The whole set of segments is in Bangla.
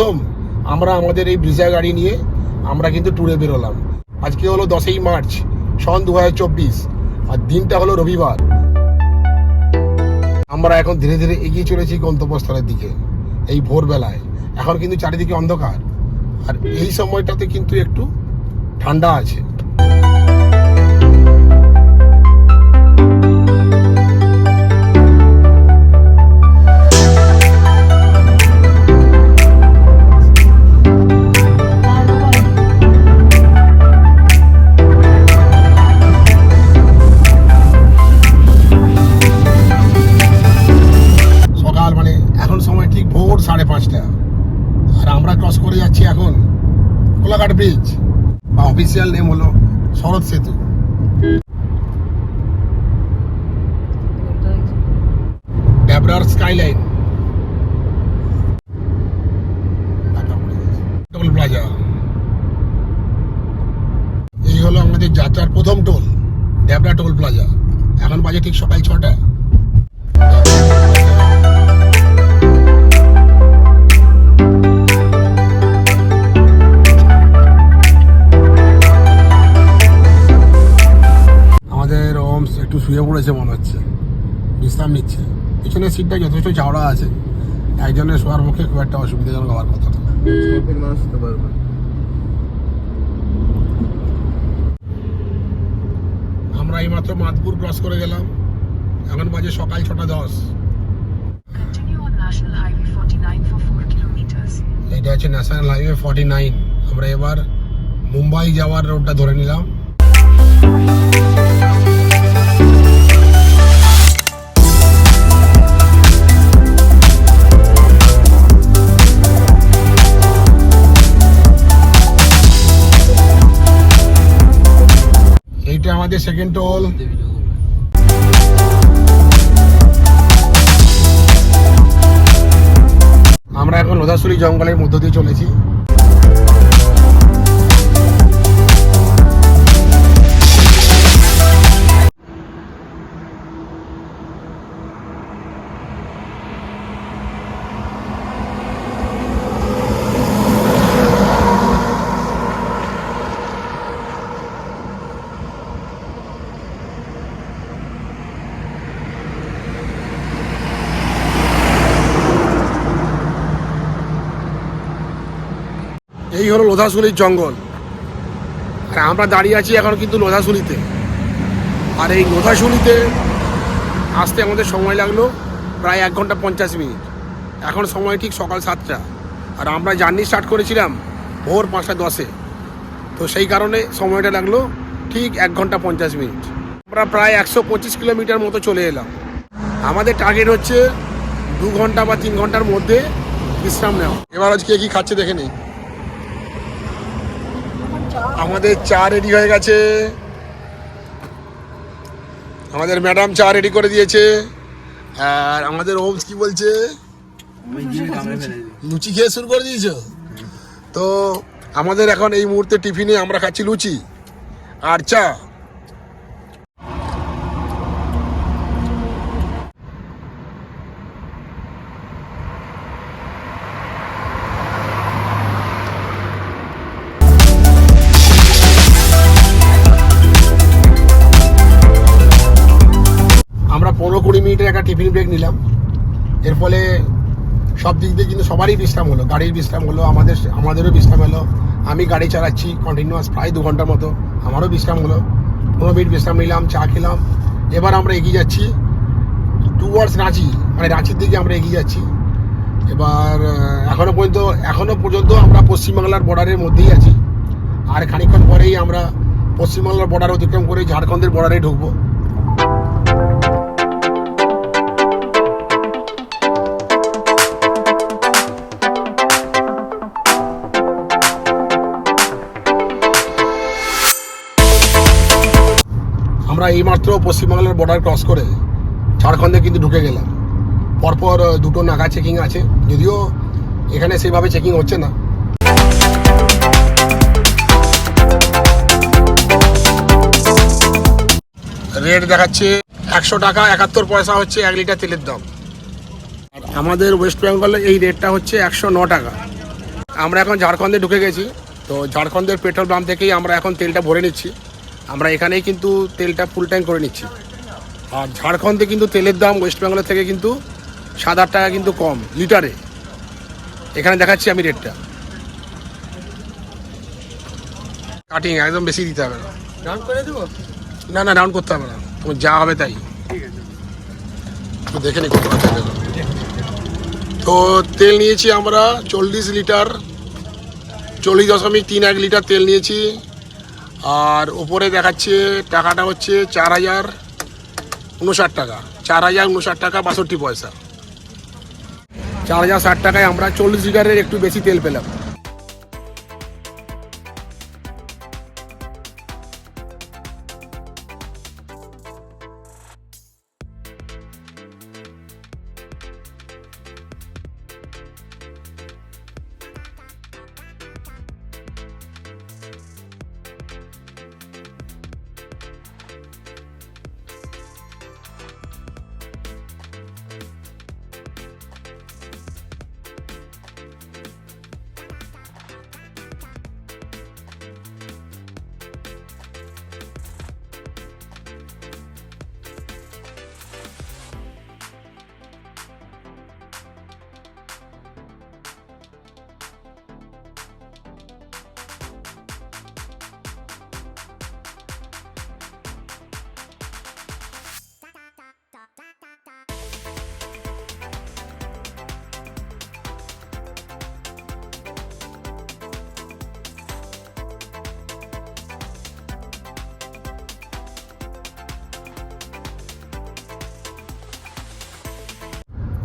প্রথম আমরা আমাদের এই ব্রিজা গাড়ি নিয়ে আমরা কিন্তু ট্যুরে বেরোলাম। আজকে হলো দশই মার্চ, সন দু হাজার চব্বিশ, আর দিনটা হলো রবিবার। আমরা এখন ধীরে ধীরে এগিয়ে চলেছি গন্তব্যস্থলের দিকে, এই ভোরবেলায়। এখন কিন্তু চারিদিকে অন্ধকার, আর এই সময়টাতে কিন্তু একটু ঠান্ডা আছে। প্লাজা। এখন বাজে ঠিক সকাল ছটা। আমাদের ওমস একটু শুয়ে পড়েছে মনে হচ্ছে। বিশ্রাম নিচ্ছে। পিছনের সিটটা যথেষ্ট চাওড়া আছে। একজনের শোয়ার পক্ষে খুব একটা অসুবিধাজনক হওয়ার কথা না। আমরা এইমাত্র মাদপুর ক্রস করে গেলাম। এখন বাজে সকাল ছটা দশ। Continue on National Highway 49 for 4 kilometers. এটা হচ্ছে ন্যাশনাল হাইওয়ে ফর্টি নাইন আমরা এবার মুম্বাই যাওয়ার রোডটা ধরে নিলাম। আমাদের সেকেন্ড টোল আমরা এখন লোধাশুরি জঙ্গলের মধ্য দিয়ে চলেছি। এই হলো লোধাশুলির জঙ্গল। আর আমরা দাঁড়িয়ে আছি এখন কিন্তু লোধাশুলিতে। আর এই লোধাশুলিতে আসতে আমাদের সময় লাগল প্রায় এক ঘণ্টা পঞ্চাশ মিনিট। এখন সময় ঠিক সকাল সাতটা। আর আমরা জার্নি স্টার্ট করেছিলাম ভোর পাঁচটা দশে। তো সেই কারণে সময়টা লাগল ঠিক এক ঘণ্টা পঞ্চাশ মিনিট। আমরা প্রায় একশো পঁচিশ কিলোমিটার মতো চলে এলাম। আমাদের টার্গেট হচ্ছে দু ঘণ্টা বা তিন ঘণ্টার মধ্যে বিশ্রাম নেওয়া। এবার আজকে কি খাচ্ছে দেখে নেই। আমাদের চা রেডি হয়ে গেছে। আমাদের ম্যাডাম চা রেডি করে দিয়েছে। আর আমাদের ওমস কি বলছে? লুচি খেয়ে শুরু করে দিয়েছ? তো আমাদের এখন এই মুহূর্তে টিফিনে আমরা খাচ্ছি লুচি আর চা। টিফিন ব্রেক নিলাম। এর ফলে সব দিক দিয়ে কিন্তু সবারই বিশ্রাম হলো, গাড়ির বিশ্রাম হলো, আমাদের আমাদেরও বিশ্রাম হলো। আমি গাড়ি চালাচ্ছি কন্টিনিউয়াস প্রায় দু ঘণ্টার মতো, আমারও বিশ্রাম হলো। পনেরো মিনিট বিশ্রাম নিলাম, চা খেলাম। এবার আমরা এগিয়ে যাচ্ছি টুয়ার্ডস রাঁচি মানে রাঁচির দিকে আমরা এগিয়ে যাচ্ছি। এবার এখনও পর্যন্ত এখনও পর্যন্ত আমরা পশ্চিমবাংলার বর্ডারের মধ্যেই আছি। আর খানিকক্ষণ পরেই আমরা পশ্চিমবাংলার বর্ডার অতিক্রম করে ঝাড়খণ্ডের বর্ডারে ঢুকবো। আমরা এইমাত্র পশ্চিমবাংলার বর্ডার ক্রস করে ঝাড়খণ্ডে কিন্তু ঢুকে গেলাম। পরপর দুটো নাগা চেকিং আছে। যদিও এখানে সেভাবে চেকিং হচ্ছে না। রেট দেখাচ্ছে একশো টাকা, একাত্তর পয়সা হচ্ছে এক লিটার তেলের দাম। আমাদের ওয়েস্ট বেঙ্গলে এই রেটটা হচ্ছে একশো ন টাকা। আমরা এখন ঝাড়খণ্ডে ঢুকে গেছি। তো ঝাড়খণ্ডের পেট্রোল পাম্প থেকেই আমরা এখন তেলটা ভরে নিচ্ছি। আমরা এখানেই কিন্তু তেলটা ফুল ট্যাঙ্ক করে নিচ্ছি। আর ঝাড়খণ্ডে কিন্তু তেলের দাম ওয়েস্ট বেঙ্গলের থেকে কিন্তু সাত আট টাকা কিন্তু কম লিটারে। এখানে দেখাচ্ছি আমি রেটটা কাটিং একদম বেশি দিতে হবে না। ডাউন করে দেবো? না না ডাউন করতে হবে না। তোমার যা হবে তাই। ঠিক আছে তো দেখে নি তো তেল নিয়েছি আমরা চল্লিশ লিটার চল্লিশ দশমিক তিন এক লিটার তেল নিয়েছি। আর ওপরে দেখাচ্ছে টাকাটা হচ্ছে চার হাজার উনষাট টাকা। চার হাজার উনষাট টাকা বাষট্টি পয়সা। চার হাজার ষাট টাকায় আমরা চল্লিশ লিটারের একটু বেশি তেল পেলাম।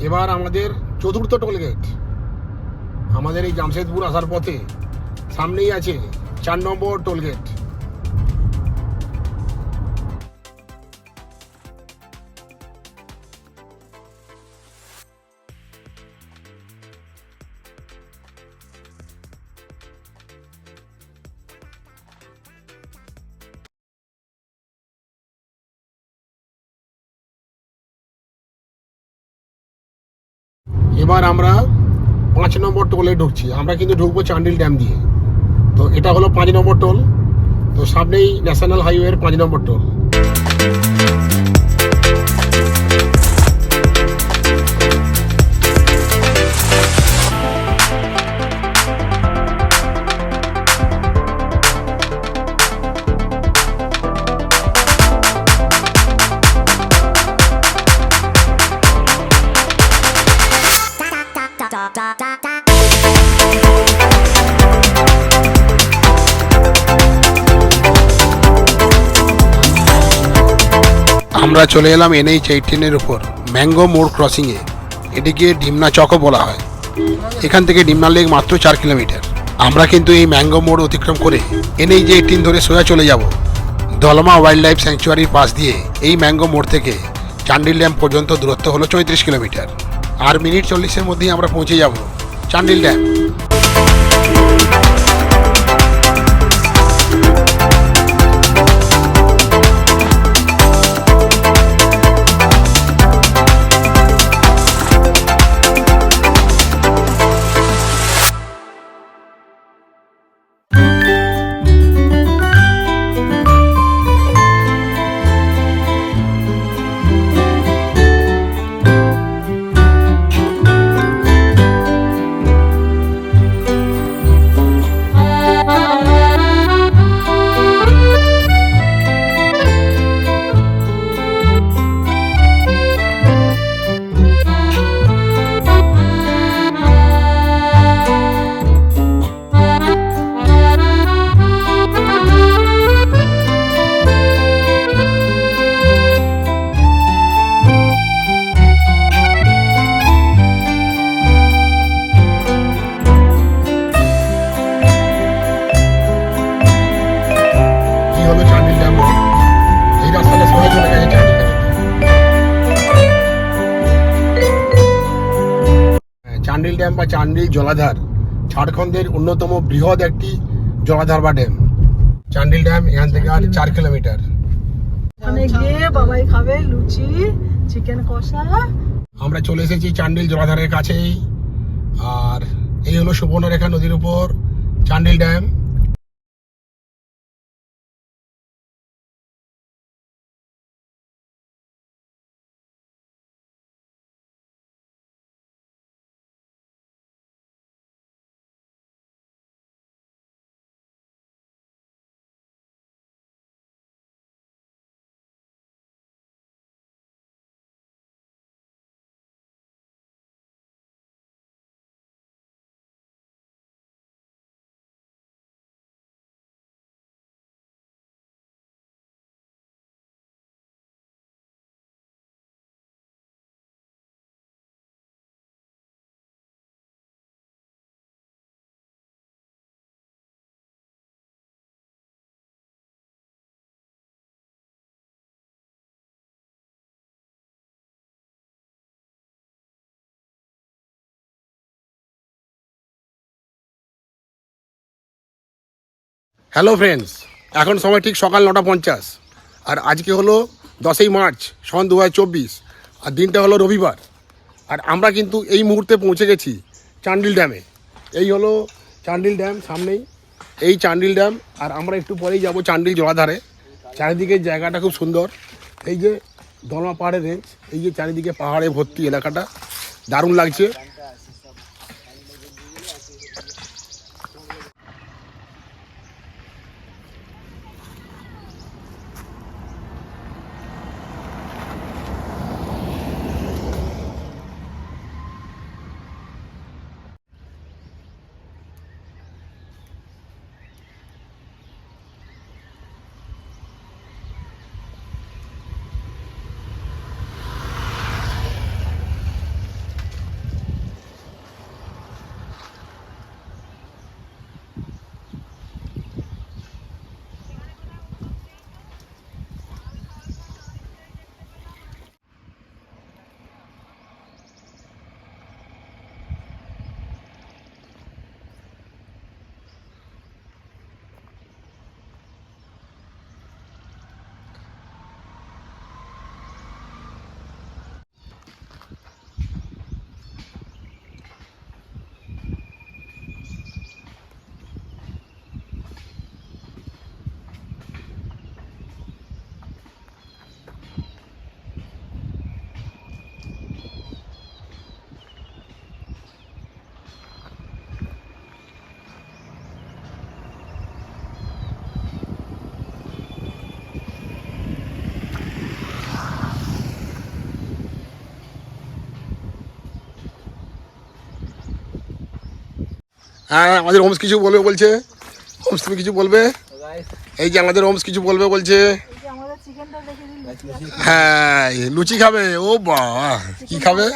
এবার আমাদের চতুর্থ টোলগেট আমাদের এই জামশেদপুর আসার পথে সামনেই আছে চার নম্বর টোলগেট এবার আমরা পাঁচ নম্বর টোলে ঢুকছি। আমরা কিন্তু ঢুকবো চান্ডিল ড্যাম দিয়ে। তো এটা হলো পাঁচ নম্বর টোল। তো সামনেই ন্যাশনাল হাইওয়ের পাঁচ নম্বর টোল। আমরা চলে এলাম এনএইচ এইটিনের উপর, ম্যাঙ্গো মোড় ক্রসিংয়ে। এটিকে ডিমনা চকও বলা হয়। এখান থেকে ডিমনা লেক মাত্র চার কিলোমিটার। আমরা কিন্তু এই ম্যাঙ্গো মোড় অতিক্রম করে এনএইচ এইটিন ধরে সোজা চলে যাব। দলমা ওয়াইল্ড লাইফ স্যাংচুয়ারির পাশ দিয়ে এই ম্যাঙ্গো মোড় থেকে চান্ডিল ড্যাম পর্যন্ত দূরত্ব হলো চৌত্রিশ কিলোমিটার। আর মিনিট চল্লিশের মধ্যেই আমরা পৌঁছে যাব চান্ডিল ড্যাম জলাধার ঝাড়খণ্ডের অন্যতম বৃহৎ একটি জলাধার বা ড্যাম। চান্ডিল ড্যাম এখান থেকে আর চার কিলোমিটার। বাবাই খাবে লুচি চিকেন কষা। আমরা চলে এসেছি চান্ডিল জলাধারের কাছেই। আর এই হলো সুবর্ণরেখা নদীর উপর চান্ডিল ড্যাম। হ্যালো ফ্রেন্ডস এখন সময় ঠিক সকাল নটা পঞ্চাশ। আর আজকে হলো দশই মার্চ, সন দু হাজার চব্বিশ। আর দিনটা হলো রবিবার। আর আমরা কিন্তু এই মুহূর্তে পৌঁছে গেছি চান্ডিল ড্যামে। এই হলো চান্ডিল ড্যাম সামনেই। এই চান্ডিল ড্যাম, আর আমরা একটু পরেই যাব চান্ডিল জলাধারে। চারিদিকে জায়গাটা খুব সুন্দর। এই যে দলমা পাহাড়ের রেঞ্জ এই যে চারিদিকে পাহাড়ে ভর্তি এলাকাটা। দারুণ লাগছে। হ্যাঁ আমাদের হোমস কিছু বলবে বলছে। হোমস তুমি কিছু বলবে? এই যে আমাদের হোমস কিছু বলবে বলছে। হ্যাঁ লুচি খাবে, ও বাহ কি খাবে?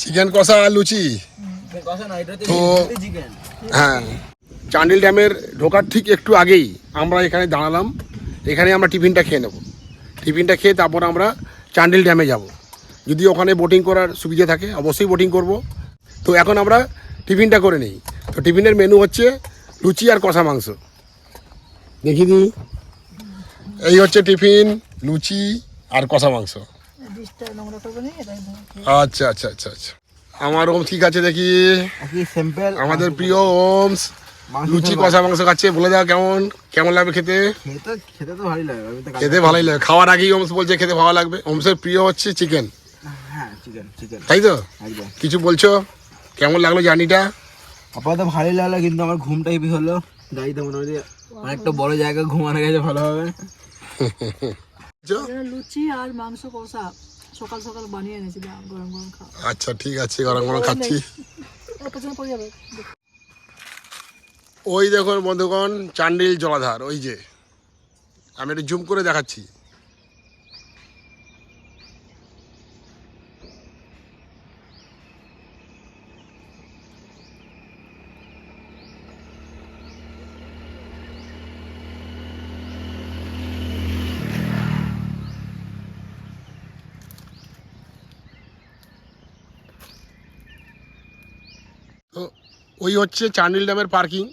চিকেন কষা আর লুচি। তো হ্যাঁ চান্ডিল ড্যামের ঢোকার ঠিক একটু আগেই আমরা এখানে দাঁড়ালাম। এখানে আমরা টিফিনটা খেয়ে নেব। টিফিনটা খেয়ে তারপর আমরা চান্ডিল ড্যামে যাব। যদি ওখানে বোটিং করার সুবিধা থাকে, অবশ্যই বোটিং করব। তো এখন আমরা টিফিনটা করে নিই। তো টিফিনের মেনু হচ্ছে লুচি আর কষা মাংস। দেখি দি। এই হচ্ছে টিফিন লুচি আর কষা মাংস। আচ্ছা আচ্ছা আচ্ছা আচ্ছা। আমার ওম ঠিক আছে দেখি। আমাদের প্রিয় ওমস লুচি কষা মাংস খাচ্ছে। বলে দাও কেমন কেমন লাগবে খেতে? খেতে তো ভালোই লাগে খেতে ভালোই খাওয়ার আগেই ওমস বলছে খেতে ভালো লাগবে। ওমসের প্রিয় হচ্ছে চিকেন হ্যাঁ চিকেন তাই তো? কিছু বলছো? কেমন লাগল জার্নিটা? আপাতত ভালোই লাগল কিন্তু আমার ঘুমটা হেভি হলো। গাড়িতে মোটামুটি অনেকটা বড় জায়গা ঘুমানো গেছে ভালো হবে এখানে লুচি আর মাংস কষা সকাল সকাল বানিয়ে এনেছি গরম গরম খাও আচ্ছা ঠিক আছে গরম গরম খাচ্ছি। ওই দেখুন বন্ধুগণ চান্ডিল জলাধার ওই যে। আমি একটু জুম করে দেখাচ্ছি তো ওই হচ্ছে চান্ডিল ড্যামের পার্কিং।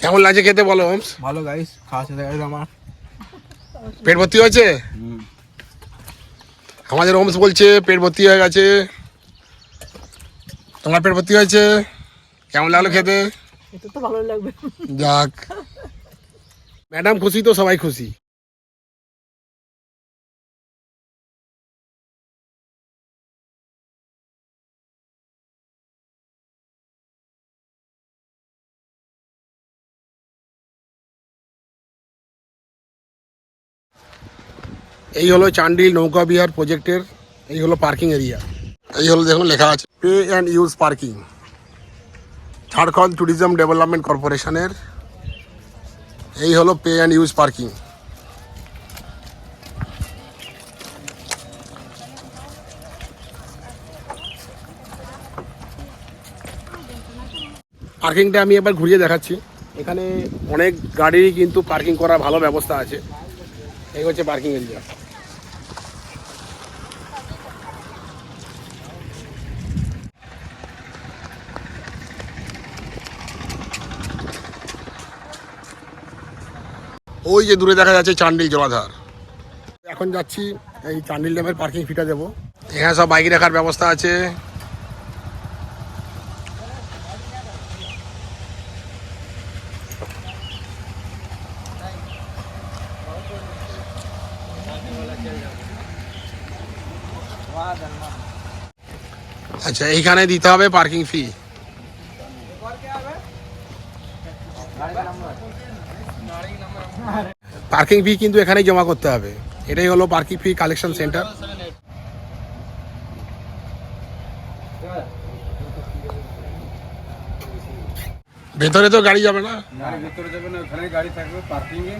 কেমন লাগছে খেতে বলো হোমস? ভালো গাইস খাওয়া গেছে আমার। পেট ভর্তি হয়েছে? আমাদের ওমস বলছে পেট ভর্তি হয়ে গেছে। তোমার পেট ভর্তি হয়েছে? কেমন লাগল খেতে? এটা তো ভালোই লাগবে। যাক। ম্যাডাম খুশি তো সবাই খুশি। এই হলো চান্ডিল নৌকা বিহার প্রজেক্টের, এই হলো পার্কিং এরিয়া এই হলো দেখুন লেখা আছে pay and use parking Jharkhand tourism development কর্পোরেশনের এই হলো পে অ্যান্ড ইউজ পার্কিং পার্কিংটা আমি এবার ঘুরিয়ে দেখাচ্ছি। এখানে অনেক গাড়িরই কিন্তু পার্কিং করার ভালো ব্যবস্থা আছে। এই হচ্ছে পার্কিং এরিয়া ওই যে দূরে দেখা যাচ্ছে চান্ডিল জলাধার। এখন যাচ্ছি এই চান্ডিল ড্যামের পার্কিং ফিটা দেবো। এখানে সব বাইক রাখার ব্যবস্থা আছে। আচ্ছা এইখানে দিতে হবে পার্কিং ফি পার্কিং ফি কিন্তু এখানেই জমা করতে হবে। এটাই হলো পার্কিং ফি কালেকশন সেন্টার। ভেতরে তো গাড়ি যাবে না? ভিতরে যাবে না ওখানে গাড়ি থাকবে পার্কিং এ।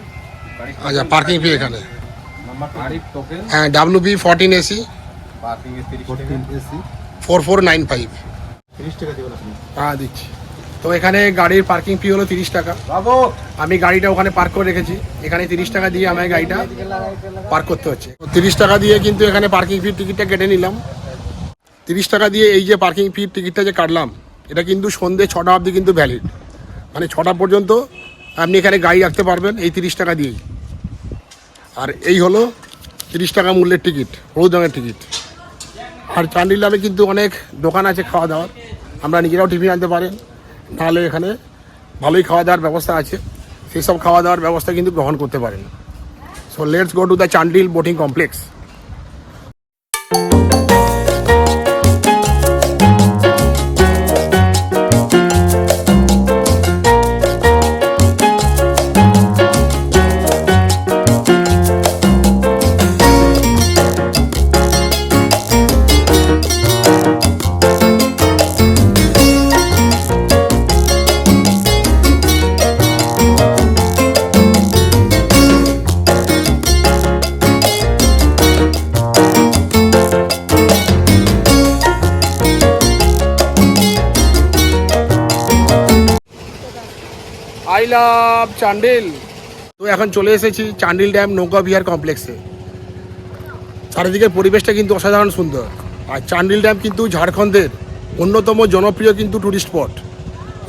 আচ্ছা পার্কিং ফি এখানে। নাম্বার গাড়ি টোকেন হ্যাঁ W B fourteen AC parking A 30 AC four four nine five 30 টাকা দিবেন আপনি হ্যাঁ দিচ্ছি। তো এখানে গাড়ির পার্কিং ফি হলো তিরিশ টাকা। আমি গাড়িটা ওখানে পার্ক করে রেখেছি। এখানে তিরিশ টাকা দিয়ে আমার গাড়িটা পার্ক করতে হচ্ছে। তিরিশ টাকা দিয়ে কিন্তু এখানে পার্কিং ফির টিকিটটা কেটে নিলাম। তিরিশ টাকা দিয়ে এই যে পার্কিং ফির টিকিটটা যে কাটলাম এটা কিন্তু সন্ধে ছটা অবধি কিন্তু ভ্যালিড মানে ছটা পর্যন্ত আপনি এখানে গাড়ি রাখতে পারবেন এই তিরিশ টাকা দিয়েই। আর এই হলো তিরিশ টাকা মূল্যের টিকিট হলুদ রঙের টিকিট আর চান্ডিলামে কিন্তু অনেক দোকান আছে খাওয়া দাওয়ার। আমরা নিজেরাও টিফিন আনতে পারেন। তাহলে এখানে ভালোই খাওয়া দাওয়ার ব্যবস্থা আছে। সেই সব খাওয়া দাওয়ার ব্যবস্থা কিন্তু গ্রহণ করতে পারেন। So let's go to the Chandil boating complex Chandil. তো এখন চলে এসেছি চান্ডিল ড্যাম নৌকা বিহার কমপ্লেক্সে। চারিদিকের পরিবেশটা কিন্তু অসাধারণ সুন্দর। আর চান্ডিল ড্যাম কিন্তু ঝাড়খণ্ডের অন্যতম জনপ্রিয় কিন্তু টুরিস্ট স্পট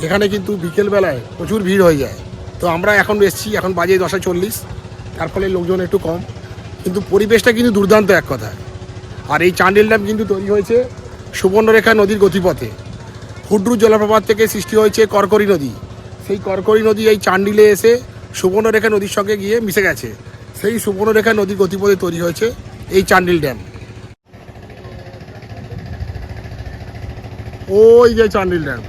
এখানে কিন্তু বিকেলবেলায় প্রচুর ভিড় হয়ে যায়। তো আমরা এখন এসেছি, এখন বাজে দশটা চল্লিশ। তার ফলে লোকজন একটু কম। কিন্তু পরিবেশটা কিন্তু দুর্দান্ত এক কথায়। আর এই চান্ডিল ড্যাম কিন্তু তৈরি হয়েছে সুবর্ণরেখা নদীর গতিপথে। হুড্রু জলপ্রপাত থেকে সৃষ্টি হয়েছে করকরি নদী। সেই করকরি নদী এই চান্ডিলে এসে সুবর্ণরেখা নদীর সঙ্গে গিয়ে মিশে গেছে। সেই সুবর্ণরেখা নদীর গতিপথে তৈরি হয়েছে এই চান্ডিল ড্যাম। ওই যে চান্ডিল ড্যাম।